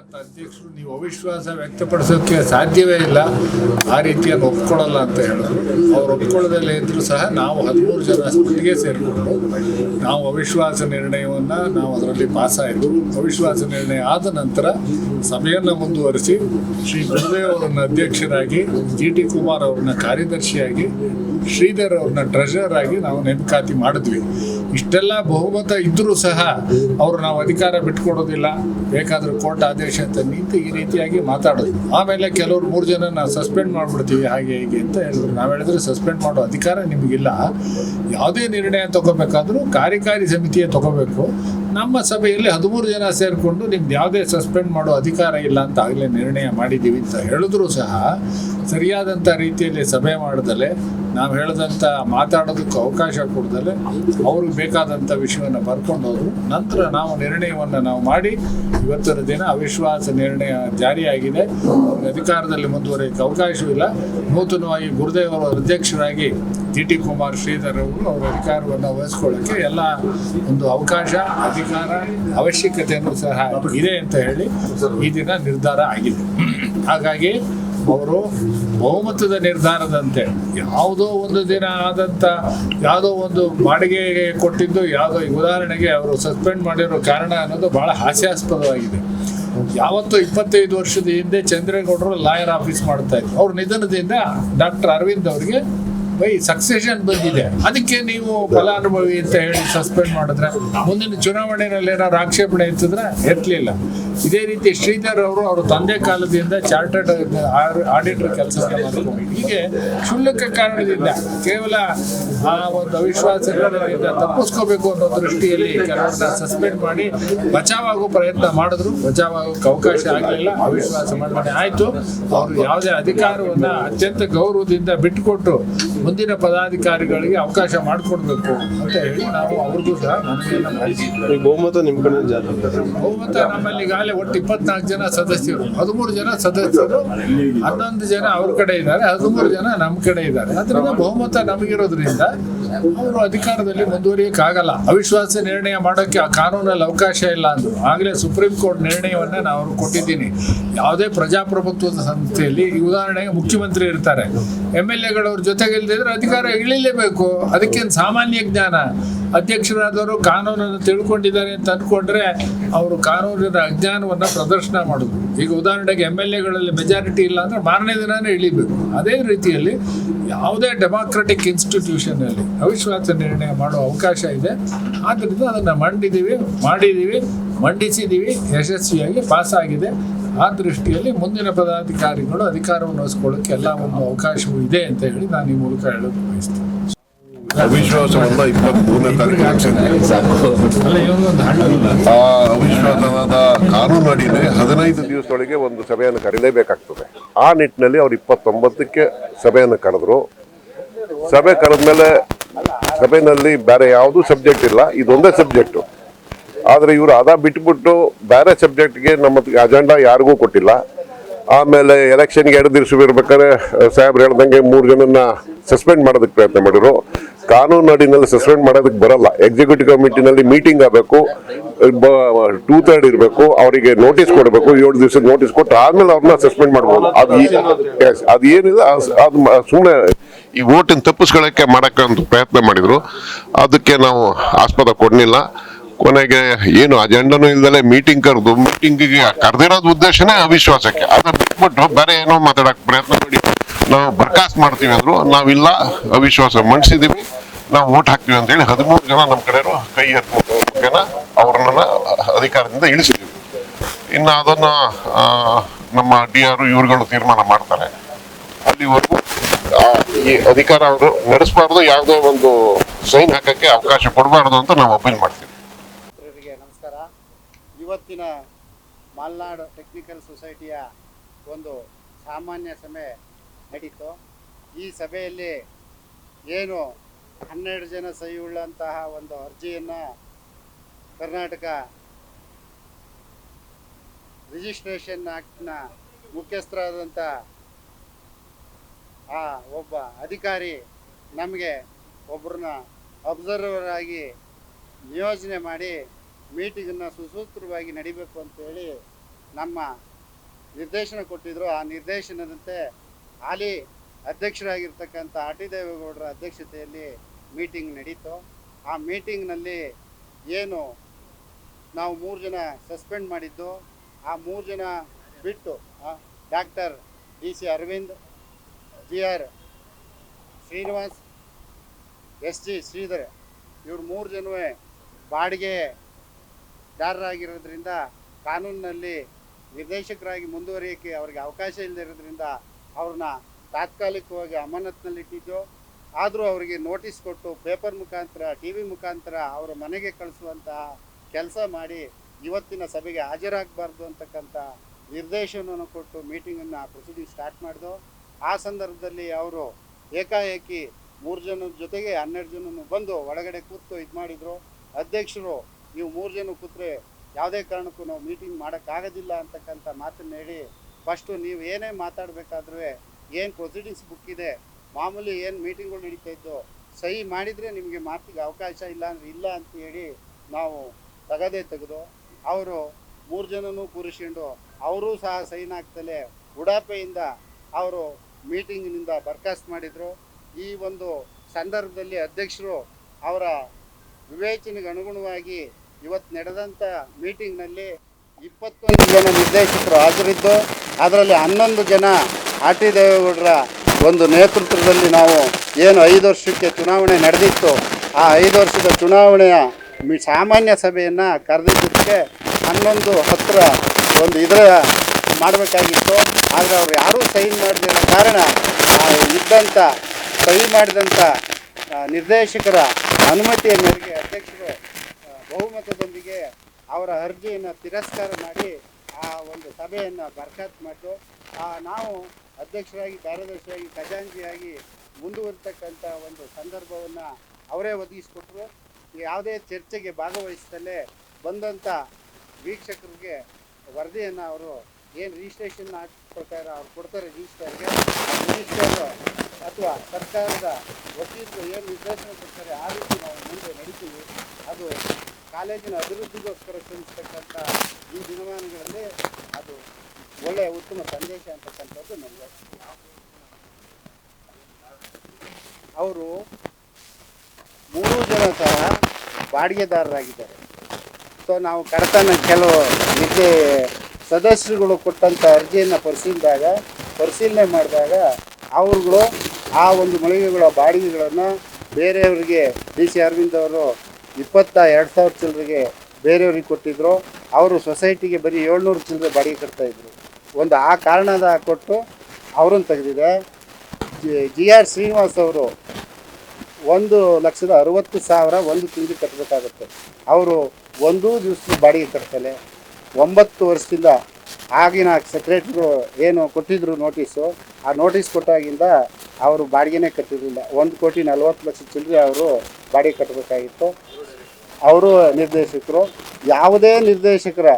ಅಧ್ಯಕ್ಷರು, ನೀವು ಅವಿಶ್ವಾಸ ವ್ಯಕ್ತಪಡಿಸೋಕ್ಕೆ ಸಾಧ್ಯವೇ ಇಲ್ಲ. ಆ ರೀತಿಯನ್ನು ಒಪ್ಕೊಳ್ಳಲ್ಲ ಅಂತ ಹೇಳಿದ್ರು. ಅವ್ರು ಒಪ್ಕೊಳ್ಳೋದಲ್ಲೇ ಇದ್ದರೂ ಸಹ ನಾವು ಹದಿಮೂರು ಜನ ಒಟ್ಟಿಗೆ ಸೇರಿಕೊಂಡು ನಾವು ಅವಿಶ್ವಾಸ ನಿರ್ಣಯವನ್ನು ನಾವು ಅದರಲ್ಲಿ ಪಾಸ್ ಆಯಿತು ಅವಿಶ್ವಾಸ ನಿರ್ಣಯ ಆದ ನಂತರ ಸಭೆಯನ್ನು ಮುಂದುವರಿಸಿ ಶ್ರೀ ಗುರುದೇವ್ ಅವರನ್ನು ಅಧ್ಯಕ್ಷರಾಗಿ, ಜಿ ಟಿ ಕುಮಾರ್ ಅವ್ರನ್ನ ಕಾರ್ಯದರ್ಶಿಯಾಗಿ, ಶ್ರೀಧರ್ ಅವ್ರನ್ನ ಟ್ರೆಷರ್ ಆಗಿ ನಾವು ನೇಮಕಾತಿ ಮಾಡಿದ್ವಿ. ಇಷ್ಟೆಲ್ಲ ಬಹುಮತ ಇದ್ದರೂ ಸಹ ಅವರು ನಾವು ಅಧಿಕಾರ ಬಿಟ್ಕೊಡೋದಿಲ್ಲ. ಬೇಕಾದರೂ ಕೋರ್ಟ್ ಆದೇಶ ಅಂತ ನಿಂತು ಈ ರೀತಿಯಾಗಿ ಮಾತಾಡೋದು. ಆಮೇಲೆ ಕೆಲವರು ಮೂರು ಜನ ಸಸ್ಪೆಂಡ್ ಮಾಡ್ಬಿಡ್ತೀವಿ, ಹಾಗೆ ಹೀಗೆ ಅಂತ ಹೇಳಿದ್ರು. ನಾವು ಹೇಳಿದ್ರೆ ಸಸ್ಪೆಂಡ್ ಮಾಡೋ ಅಧಿಕಾರ ನಿಮಗಿಲ್ಲ. ಯಾವುದೇ ನಿರ್ಣಯ ತಗೋಬೇಕಾದ್ರೂ ಕಾರ್ಯಕಾರಿ ಸಮಿತಿಯೇ ತಗೋಬೇಕು. ನಮ್ಮ ಸಭೆಯಲ್ಲಿ ಹದಿಮೂರು ಜನ ಸೇರಿಕೊಂಡು ನಿಮ್ದು ಯಾವುದೇ ಸಸ್ಪೆಂಡ್ ಮಾಡೋ ಅಧಿಕಾರ ಇಲ್ಲ ಅಂತ ಆಗಲೇ ನಿರ್ಣಯ ಮಾಡಿದ್ದೀವಿ ಅಂತ ಹೇಳಿದ್ರು ಸಹ ಸರಿಯಾದಂಥ ರೀತಿಯಲ್ಲಿ ಸಭೆ ಮಾಡದಲೆ ನಾವು ಹೇಳಿದಂಥ ಮಾತಾಡೋದಕ್ಕೆ ಅವಕಾಶ ಕೊಡ್ದಲೆ ಅವ್ರಿಗೆ ಬೇಕಾದಂಥ ವಿಷಯವನ್ನು ಬರ್ಕೊಂಡು ಹೋದ್ರು ನಂತರ ನಾವು ನಿರ್ಣಯವನ್ನು ನಾವು ಮಾಡಿ ಇವತ್ತಿನ ದಿನ ಅವಿಶ್ವಾಸ ನಿರ್ಣಯ ಜಾರಿಯಾಗಿದೆ. ಅವ್ರಿಗೆ ಅಧಿಕಾರದಲ್ಲಿ ಮುಂದುವರಿಯೋಕ್ಕೆ ಅವಕಾಶವಿಲ್ಲ ನೂತನವಾಗಿ ಗುರುದೇವ್ ಅವರ ಅಧ್ಯಕ್ಷರಾಗಿ ಜಿ ಟಿ ಕುಮಾರ್ ಶ್ರೀಧರ್ ಅವರು ಅವರ ಅಧಿಕಾರವನ್ನು ವಹಿಸ್ಕೊಳ್ಳೋಕ್ಕೆ ಎಲ್ಲ ಒಂದು ಅವಕಾಶ, ಅಧಿಕಾರ ಅವಶ್ಯಕತೆಯನ್ನು ಸಹ ಇದೆ ಅಂತ ಹೇಳಿ ಈ ದಿನ ನಿರ್ಧಾರ ಆಗಿದೆ. ಹಾಗಾಗಿ ಅವರು ಬಹುಮತದ ನಿರ್ಧಾರದಂತೆ ಯಾವುದೋ ಒಂದು ದಿನ ಆದಂಥ ಯಾವುದೋ ಒಂದು ಬಾಡಿಗೆಗೆ ಕೊಟ್ಟಿದ್ದು, ಯಾವುದೋ ಉದಾಹರಣೆಗೆ ಅವರು ಸಸ್ಪೆಂಡ್ ಮಾಡಿರೋ ಕಾರಣ ಅನ್ನೋದು ಬಹಳ ಹಾಸ್ಯಾಸ್ಪದವಾಗಿದೆ. ಯಾವತ್ತೋ ಇಪ್ಪತ್ತೈದು ವರ್ಷದ ಹಿಂದೆ ಚಂದ್ರೇಗೌಡರು ಲಾಯರ್ ಆಫೀಸ್ ಮಾಡ್ತಾ ಇದ್ರು. ಅವ್ರ ನಿಧನದಿಂದ ಡಾಕ್ಟರ್ ಅರವಿಂದ್ ಅವರಿಗೆ ಬೈ ಸಕ್ಸೆಷನ್ ಬಂದಿದೆ. ಅದಕ್ಕೆ ನೀವು ಫಲಾನುಭವಿ ಅಂತ ಹೇಳಿ ಸಸ್ಪೆಂಡ್ ಮಾಡಿದ್ರೆ, ಮುಂದಿನ ಚುನಾವಣೆಯಲ್ಲಿ ಏನಾದ್ರು ಆಕ್ಷೇಪಣೆ ಇರ್ತಿದ್ರೆ ಎತ್ತಲಿಲ್ಲ ಇದೇ ರೀತಿ ಶ್ರೀಧರ್ ಅವರು ಅವ್ರ ತಂದೆ ಕಾಲದಿಂದ ಚಾರ್ಟರ್ಡ್ ಆಡಿಟರ್ ಕೆಲಸ ಹೀಗೆ ಕ್ಷುಲ್ಲಕ ಕಾರಣದಿಂದ ಕೇವಲ ಆ ಒಂದು ಅವಿಶ್ವಾಸ ತಪ್ಪಿಸ್ಕೋಬೇಕು ಅನ್ನೋ ದೃಷ್ಟಿಯಲ್ಲಿ ಕೆಲವನ್ನ ಸಸ್ಪೆಂಡ್ ಮಾಡಿ ಬಚಾವಾಗೋ ಪ್ರಯತ್ನ ಮಾಡಿದ್ರು. ಬಚಾವಾಗೋಕೆ ಅವಕಾಶ ಆಗಲಿಲ್ಲ. ಅವಿಶ್ವಾಸ ಮಂಡನೆ ಆಯಿತು. ಅವರು ಯಾವುದೇ ಅಧಿಕಾರವನ್ನ ಅತ್ಯಂತ ಗೌರವದಿಂದ ಬಿಟ್ಟುಕೊಟ್ಟು ಮುಂದಿನ ಪದಾಧಿಕಾರಿಗಳಿಗೆ ಅವಕಾಶ ಮಾಡಿಕೊಡ್ಬೇಕು ಅಂತ ಹೇಳಿ ನಾವು ಅವ್ರಿಗೂ ಸಹ ಮನವಿಯನ್ನು ಬಹುಮತ ನಿಮ್ಮ ಕಡೆ ಬಹುಮತ ನಮ್ಮಲ್ಲಿ ಈಗಾಗಲೇ ಒಟ್ಟು ಇಪ್ಪತ್ನಾಲ್ಕು ಜನ ಸದಸ್ಯರು ಹದಿಮೂರು ಜನ ಸದಸ್ಯರು ಹನ್ನೊಂದು ಜನ ಅವ್ರ ಕಡೆ ಇದ್ದಾರೆ ಹದಿಮೂರು ಜನ ನಮ್ಮ ಕಡೆ ಇದ್ದಾರೆ. ಅದರಿಂದ ಬಹುಮತ ನಮಗಿರೋದ್ರಿಂದ ಅವರು ಅಧಿಕಾರದಲ್ಲಿ ಮುಂದುವರಿಯಕ್ಕಾಗಲ್ಲ. ಅವಿಶ್ವಾಸ ನಿರ್ಣಯ ಮಾಡೋಕ್ಕೆ ಆ ಕಾನೂನಲ್ಲಿ ಅವಕಾಶ ಇಲ್ಲ ಅಂದರು. ಆಗಲೇ ಸುಪ್ರೀಂ ಕೋರ್ಟ್ ನಿರ್ಣಯವನ್ನು ನಾವು ಅವ್ರಿಗೆ ಕೊಟ್ಟಿದ್ದೀನಿ. ಯಾವುದೇ ಪ್ರಜಾಪ್ರಭುತ್ವದ ಸಂಸ್ಥೆಯಲ್ಲಿ ಉದಾಹರಣೆಗೆ ಮುಖ್ಯಮಂತ್ರಿ ಇರ್ತಾರೆ. ಎಂ ಎಲ್ ಎಗಳವ್ರ ಜೊತೆಗೆ ಇಲ್ದಿದ್ರೆ ಅಧಿಕಾರ ಇಳಿಲೇಬೇಕು. ಅದಕ್ಕೇನು ಸಾಮಾನ್ಯ ಜ್ಞಾನ? ಅಧ್ಯಕ್ಷರಾದವರು ಕಾನೂನನ್ನು ತಿಳ್ಕೊಂಡಿದ್ದಾರೆ ಅಂತ ಅಂದ್ಕೊಂಡ್ರೆ ಅವರು ಕಾನೂನಿನ ಅಜ್ಞಾನವನ್ನು ಪ್ರದರ್ಶನ ಮಾಡೋದು. ಈಗ ಉದಾಹರಣೆಗೆ ಎಂ ಎಲ್ ಎಗಳಲ್ಲಿ ಮೆಜಾರಿಟಿ ಇಲ್ಲ ಅಂದರೆ ಮಾರನೇ ದಿನನೇ ಇಳಿಬೇಕು. ಅದೇ ರೀತಿಯಲ್ಲಿ ಯಾವುದೇ ಡೆಮಾಕ್ರೆಟಿಕ್ ಇನ್ಸ್ಟಿಟ್ಯೂಷನಲ್ಲಿ ಅವಿಶ್ವಾಸ ನಿರ್ಣಯ ಮಾಡೋ ಅವಕಾಶ ಇದೆ. ಆದ್ದರಿಂದ ಅದನ್ನು ಮಂಡಿದ್ದೀವಿ, ಮಾಡಿದ್ದೀವಿ, ಮಂಡಿಸಿದ್ದೀವಿ, ಯಶಸ್ವಿಯಾಗಿ ಪಾಸ್ ಆಗಿದೆ. ಆ ದೃಷ್ಟಿಯಲ್ಲಿ ಮುಂದಿನ ಪದಾಧಿಕಾರಿಗಳು ಅಧಿಕಾರವನ್ನು ವಹಿಸ್ಕೊಳ್ಳೋಕ್ಕೆ ಎಲ್ಲ ಒಂದು ಅವಕಾಶವೂ ಇದೆ ಅಂತ ಹೇಳಿ ನಾನು ಈ ಮೂಲಕ ಹೇಳೋದು ಬಯಸ್ತೇನೆ. ಅವಿಶ್ವಾಸವನ್ನ ಇಪ್ಪತ್ಮೂರನೇ ತಾರೀಕು ಆ ಅವಿಶ್ವಾಸದ ಕಾನೂನು ಹದಿನೈದು ದಿವಸದೊಳಗೆ ಒಂದು ಸಭೆಯನ್ನು ಕರೀಲೇಬೇಕಾಗ್ತದೆ. ಆ ನಿಟ್ಟಿನಲ್ಲಿ ಅವ್ರು ಇಪ್ಪತ್ತೊಂಬತ್ತಕ್ಕೆ ಸಭೆಯನ್ನು ಕರೆದ್ರು. ಸಭೆ ಕರೆದ್ಮೇಲೆ ಸಭೆಯಲ್ಲಿ ಬೇರೆ ಯಾವುದೂ ಸಬ್ಜೆಕ್ಟ್ ಇಲ್ಲ. ಇದೊಂದೇ ಸಬ್ಜೆಕ್ಟು ಆದರೆ ಇವರು ಅದ ಬಿಟ್ಬಿಟ್ಟು ಬೇರೆ ಸಬ್ಜೆಕ್ಟ್ಗೆ ನಮ್ಮ ಅಜೆಂಡಾ ಯಾರಿಗೂ ಕೊಟ್ಟಿಲ್ಲ. ಆಮೇಲೆ ಎಲೆಕ್ಷನ್ಗೆ ಎರಡು ದಿವಸ ಇರ್ಬೇಕಾದ್ರೆ ಸಾಹೇಬ್ರು ಹೇಳ್ದಂಗೆ ಮೂರು ಜನನ್ನ ಸಸ್ಪೆಂಡ್ ಮಾಡೋದಕ್ಕೆ ಪ್ರಯತ್ನ ಮಾಡಿದ್ರು. ಕಾನೂನು ಅಡಿನಲ್ಲಿ ಸಸ್ಪೆಂಡ್ ಮಾಡೋದಕ್ಕೆ ಬರಲ್ಲ. ಎಕ್ಸಿಕ್ಯೂಟಿವ್ ಕಮಿಟಿನಲ್ಲಿ ಮೀಟಿಂಗ್ ಆಗಬೇಕು. ಟೂ ಥರ್ಡ್ ಇರಬೇಕು. ಅವರಿಗೆ ನೋಟಿಸ್ ಕೊಡಬೇಕು. ಏಳು ದಿವಸದ ನೋಟಿಸ್ ಕೊಟ್ಟು ಆದ್ಮೇಲೆ ಅವ್ರನ್ನ ಸಸ್ಪೆಂಡ್ ಮಾಡ್ಬೋದು. ಅದು ಅದು ಏನಿಲ್ಲ. ಅದು ಸುಮ್ಮನೆ ಈ ಓಟಿನ ತಪ್ಪಿಸ್ಕೊಳ್ಳೋಕ್ಕೆ ಮಾಡೋಕ್ಕಂತ ಪ್ರಯತ್ನ ಮಾಡಿದ್ರು. ಅದಕ್ಕೆ ನಾವು ಆಸ್ಪದ ಕೊಡಲಿಲ್ಲ. ಕೊನೆಗೆ ಏನು ಅಜೆಂಡನೂ ಇಲ್ದಲೆ ಮೀಟಿಂಗ್ ಕರೆದು, ಮೀಟಿಂಗಿಗೆ ಕರೆದಿರೋದು ಉದ್ದೇಶನೇ ಅವಿಶ್ವಾಸಕ್ಕೆ. ಅದನ್ನ ಬಿಟ್ಬಿಟ್ಟು ಬೇರೆ ಏನೋ ಮಾತಾಡಕ್ ಪ್ರಯತ್ನ ಮಾಡಿ ನಾವು ಬರ್ಖಾಸ್ತ್ ಮಾಡ್ತೀವಿ ಅಂದ್ರು. ನಾವಿಲ್ಲ, ಅವಿಶ್ವಾಸ ಮಂಡಿಸಿದೀವಿ. ನಾವು ಓಟ್ ಹಾಕ್ತೀವಿ ಅಂತ ಹೇಳಿ ಹದಿಮೂರು ಜನ ನಮ್ಮ ಕಡೆಯವರು ಕೈ ಎತ್ತ ಜನ ಅವ್ರನ್ನ ಅಧಿಕಾರದಿಂದ ಇಳಿಸಿದ್ದೀವಿ ಇನ್ನು ಅದನ್ನ ನಮ್ಮ ಡಿ ಆರ್ ಇವ್ರುಗಳು ತೀರ್ಮಾನ ಮಾಡ್ತಾರೆ. ಅಲ್ಲಿವರೆಗೂ ಈ ಅಧಿಕಾರ ಅವರು ನಡೆಸಬಾರ್ದು, ಯಾವುದೇ ಒಂದು ಸೈನ್ ಹಾಕಕ್ಕೆ ಅವಕಾಶ ಕೊಡಬಾರ್ದು ಅಂತ ನಾವು ಅಪೀಲ್ ಮಾಡ್ತೀವಿ. ನಮಸ್ಕಾರ. ಇವತ್ತಿನ ಮಲ್ನಾಡು ಟೆಕ್ನಿಕಲ್ ಸೊಸೈಟಿಯ ಒಂದು ಸಾಮಾನ್ಯ ಸಭೆ ನಡೀತು. ಈ ಸಭೆಯಲ್ಲಿ ಏನು ಹನ್ನೆರಡು ಜನ ಸಹಿ ಉಳ್ಳಂತಹ ಒಂದು ಅರ್ಜಿಯನ್ನು ಕರ್ನಾಟಕ ರಿಜಿಸ್ಟ್ರೇಷನ್ ಆ್ಯಕ್ಟ್ನ ಮುಖ್ಯಸ್ಥರಾದಂಥ ಆ, ಒಬ್ಬ ಅಧಿಕಾರಿ ನಮಗೆ ಒಬ್ಬರನ್ನ ಅಬ್ಸರ್ವರ್ ಆಗಿ ನಿಯೋಜನೆ ಮಾಡಿ ಮೀಟಿಂಗನ್ನು ಸುಸೂತ್ರವಾಗಿ ನಡಿಬೇಕು ಅಂತೇಳಿ ನಮ್ಮ ನಿರ್ದೇಶನ ಕೊಟ್ಟಿದ್ರು. ಆ ನಿರ್ದೇಶನದಂತೆ ಹಾಲಿ ಅಧ್ಯಕ್ಷರಾಗಿರ್ತಕ್ಕಂಥ ಆರ್ ಟಿ ದೇವೇಗೌಡರ ಅಧ್ಯಕ್ಷತೆಯಲ್ಲಿ ಮೀಟಿಂಗ್ ನಡೀತು. ಆ ಮೀಟಿಂಗ್ನಲ್ಲಿ ಏನು ನಾವು ಮೂರು ಜನ ಸಸ್ಪೆಂಡ್ ಮಾಡಿದ್ದು, ಆ ಮೂರು ಜನ ಬಿಟ್ಟು doctor D C Arvind G R Srinivas, S G Sridhar, ಇವ್ರು ಮೂರು ಜನವೇ ಬಾಡಿಗೆ ದಾರರಾಗಿರೋದ್ರಿಂದ ಕಾನೂನಿನಲ್ಲಿ ನಿರ್ದೇಶಕರಾಗಿ ಮುಂದುವರಿಯೋಕ್ಕೆ ಅವ್ರಿಗೆ ಅವಕಾಶ ಇಲ್ಲದಿರೋದ್ರಿಂದ ಅವ್ರನ್ನ ತಾತ್ಕಾಲಿಕವಾಗಿ ಅಮಾನತ್ನಲ್ಲಿಟ್ಟಿದ್ದು. ಆದರೂ ಅವರಿಗೆ ನೋಟಿಸ್ ಕೊಟ್ಟು ಪೇಪರ್ ಮುಖಾಂತರ ಟಿ ವಿ ಮುಖಾಂತರ ಅವರ ಮನೆಗೆ ಕಳಿಸುವಂತಹ ಕೆಲಸ ಮಾಡಿ ಇವತ್ತಿನ ಸಭೆಗೆ ಹಾಜರಾಗಬಾರ್ದು ಅಂತಕ್ಕಂಥ ನಿರ್ದೇಶನವನ್ನು ಕೊಟ್ಟು ಮೀಟಿಂಗನ್ನು ಪ್ರೊಸೀಡಿಂಗ್ ಸ್ಟಾರ್ಟ್ ಮಾಡಿದ್ರು ಆ ಸಂದರ್ಭದಲ್ಲಿ ಅವರು ಏಕಾಏಕಿ ಮೂರು ಜನದ ಜೊತೆಗೆ ಹನ್ನೆರಡು ಜನನು ಬಂದು ಒಳಗಡೆ ಕೂತು ಇದು ಮಾಡಿದರು. ಅಧ್ಯಕ್ಷರು, ನೀವು ಮೂರು ಜನ ಕೂತ್ರೆ ಯಾವುದೇ ಕಾರಣಕ್ಕೂ ನಾವು ಮೀಟಿಂಗ್ ಮಾಡೋಕ್ಕಾಗೋದಿಲ್ಲ ಅಂತಕ್ಕಂಥ ಮಾತನ್ನು ಹೇಳಿ, ಫಸ್ಟು ನೀವು ಏನೇ ಮಾತಾಡಬೇಕಾದ್ರೂ ಏನು ಪ್ರೊಸೀಡಿಂಗ್ಸ್ ಬುಕ್ ಇದೆ, ಮಾಮೂಲಿ ಏನು ಮೀಟಿಂಗ್ಗಳು ನಡೀತಾ ಇದ್ದು ಸಹಿ ಮಾಡಿದರೆ ನಿಮಗೆ ಮಾತಿಗೆ ಅವಕಾಶ ಇಲ್ಲ ಅಂದರೆ ಇಲ್ಲ ಅಂತ ಹೇಳಿ ನಾವು ತಗದೇ ತೆಗೆದು, ಅವರು ಮೂರು ಜನನೂ ಕೂರಿಸ್ಕೊಂಡು, ಅವರೂ ಸಹ ಸೈನ್ ಹಾಕ್ತಲೇ ಉಡಾಪೆಯಿಂದ ಅವರು ಮೀಟಿಂಗಿನಿಂದ ಬರ್ಖಾಸ್ತು ಮಾಡಿದರು. ಈ ಒಂದು ಸಂದರ್ಭದಲ್ಲಿ ಅಧ್ಯಕ್ಷರು ಅವರ ವಿವೇಚನೆಗೆ ಅನುಗುಣವಾಗಿ ಇವತ್ತು ನಡೆದಂಥ ಮೀಟಿಂಗ್ನಲ್ಲಿ ಇಪ್ಪತ್ತೊಂದು ಜನ ನಿರ್ದೇಶಕರು ಹಾಜರಿದ್ದು, ಅದರಲ್ಲಿ ಹನ್ನೊಂದು ಜನ ಆರ್ ಟಿ ದೇವೇಗೌಡರ ಒಂದು ನೇತೃತ್ವದಲ್ಲಿ ನಾವು ಏನು ಐದು ವರ್ಷಕ್ಕೆ ಚುನಾವಣೆ ನಡೆದಿತ್ತು, ಆ ಐದು ವರ್ಷದ ಚುನಾವಣೆಯ ಸಾಮಾನ್ಯ ಸಭೆಯನ್ನು ಕರೆದಿದ್ದಕ್ಕೆ ಹನ್ನೊಂದು ಹತ್ರ ಒಂದು ಇದರ ಮಾಡಬೇಕಾಗಿತ್ತು. ಆದರೆ ಅವ್ರು ಯಾರೂ ಸೈನ್ ಮಾಡದಿರೋ ಕಾರಣ ಇದ್ದಂಥ ಸಹಿ ಮಾಡಿದಂಥ ನಿರ್ದೇಶಕರ ಅನುಮತಿಯ ಮೇರೆಗೆ ಅಧ್ಯಕ್ಷರು ಬಹುಮತದೊಂದಿಗೆ ಅವರ ಅರ್ಜಿಯನ್ನು ತಿರಸ್ಕಾರ ಮಾಡಿ ಆ ಒಂದು ಸಭೆಯನ್ನು ಬರ್ಖಾತ್ ಆ, ನಾವು ಅಧ್ಯಕ್ಷರಾಗಿ ಕಾರ್ಯದರ್ಶಿಯಾಗಿ ಖಜಾಂಜಿಯಾಗಿ ಮುಂದುವರಿತಕ್ಕಂಥ ಒಂದು ಸಂದರ್ಭವನ್ನು ಅವರೇ ಒದಗಿಸಿಕೊಟ್ರು. ಯಾವುದೇ ಚರ್ಚೆಗೆ ಭಾಗವಹಿಸದಲ್ಲೇ ಬಂದಂಥ ವೀಕ್ಷಕರಿಗೆ ವರದಿಯನ್ನು ಅವರು ಏನು ರಿಜಿಸ್ಟ್ರೇಷನ್ ಪ್ರಕಾರ ಅವ್ರು ಕೊಡ್ತಾರೆ ರಿಜಿಸ್ಟರ್ಗೆ ರಿಜಿಸ್ಟರ್ ಅಥವಾ ಸರ್ಕಾರದ ವಕೀಲರು ಏನು ನಿರ್ದೇಶನ ಕೊಡ್ತಾರೆ, ಆ ರೀತಿ ನಾವು ಮುಂದೆ ನಡೀತೀವಿ. ಅದು ಕಾಲೇಜಿನ ಅಭಿವೃದ್ಧಿಗೋಸ್ಕರ ಶ್ರಮಿಸ್ತಕ್ಕಂಥ ಈ ದಿನಮಾನಗಳಲ್ಲಿ ಅದು ಒಳ್ಳೆಯ ಉತ್ತಮ ಸಂದೇಶ ಅಂತಕ್ಕಂಥದ್ದು ನಮಗೆ. ಅವರು ಮೂರು ಜನ ಸಹ ಬಾಡಿಗೆದಾರರಾಗಿದ್ದಾರೆ. ಸೊ ನಾವು ಕಡತನ ಕೆಲವು ನಿದ್ದೆ ಸದಸ್ಯರುಗಳು ಕೊಟ್ಟಂಥ ಅರ್ಜಿಯನ್ನು ಪರಿಶೀಲಿಸಿದಾಗ, ಪರಿಶೀಲನೆ ಮಾಡಿದಾಗ ಅವ್ರುಗಳು ಆ ಒಂದು ಮಳಿಗೆಗಳ ಬಾಡಿಗೆಗಳನ್ನು ಬೇರೆಯವರಿಗೆ ಡಿ ಸಿ ಅರವಿಂದ್ ಅವರು ಇಪ್ಪತ್ತ ಎರಡು ಸಾವಿರ ಚಿಲ್ಲರೆಗೆ ಬೇರೆಯವ್ರಿಗೆ ಕೊಟ್ಟಿದ್ರು. ಅವರು ಸೊಸೈಟಿಗೆ ಬರೀ ಏಳ್ನೂರು ಚಿಲ್ಲರೆ ಬಾಡಿಗೆ ಕಟ್ತಾಯಿದ್ರು ಒಂದು ಆ ಕಾರಣದ ಕೊಟ್ಟು ಅವರನ್ನು ತೆಗೆದಿದೆ. ಜಿ ಆರ್ ಶ್ರೀನಿವಾಸ್ ಅವರು ಒಂದು ಲಕ್ಷದ ಅರವತ್ತು ಸಾವಿರ ಒಂದು ತಿಂಗಳು ಕಟ್ಟಬೇಕಾಗುತ್ತೆ ಅವರು ಒಂದೂ ದಿವಸ ಬಾಡಿಗೆ ಕಟ್ತಲೆ ಒಂಬತ್ತು ವರ್ಷದಿಂದ ಆಗಿನ ಸೆಕ್ರೆಟ್ರಿಗಳು ಏನು ಕೊಟ್ಟಿದ್ರು ನೋಟಿಸು ಆ ನೋಟಿಸ್ ಕೊಟ್ಟಾಗಿಂದ ಅವರು ಬಾಡಿಗೆನೇ ಕಟ್ಟಿರಲಿಲ್ಲ. ಒಂದು ಕೋಟಿ ನಲ್ವತ್ತು ಲಕ್ಷ ಚಿಲ್ಲರೆ ಅವರು ಬಾಡಿಗೆ ಕಟ್ಟಬೇಕಾಗಿತ್ತು. ಅವರು ನಿರ್ದೇಶಕರು. ಯಾವುದೇ ನಿರ್ದೇಶಕರ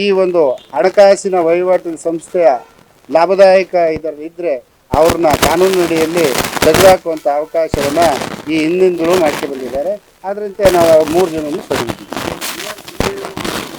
ಈ ಒಂದು ಹಣಕಾಸಿನ ವಹಿವಾಟಿನ ಸಂಸ್ಥೆಯ ಲಾಭದಾಯಕ ಇದರ ಇದ್ದರೆ ಅವ್ರನ್ನ ಕಾನೂನಿನಡಿಯಲ್ಲಿ ತೆಗೆದುಹಾಕುವಂಥ ಅವಕಾಶವನ್ನು ಈ ಹಿಂದಿಂದಲೂ ಮಾಡ್ಕೊಂಡು ಬಂದಿದ್ದಾರೆ. ಅದರಂತೆ ನಾವು ಮೂರು ಜನನು ಸರಿದ್ದೀವಿ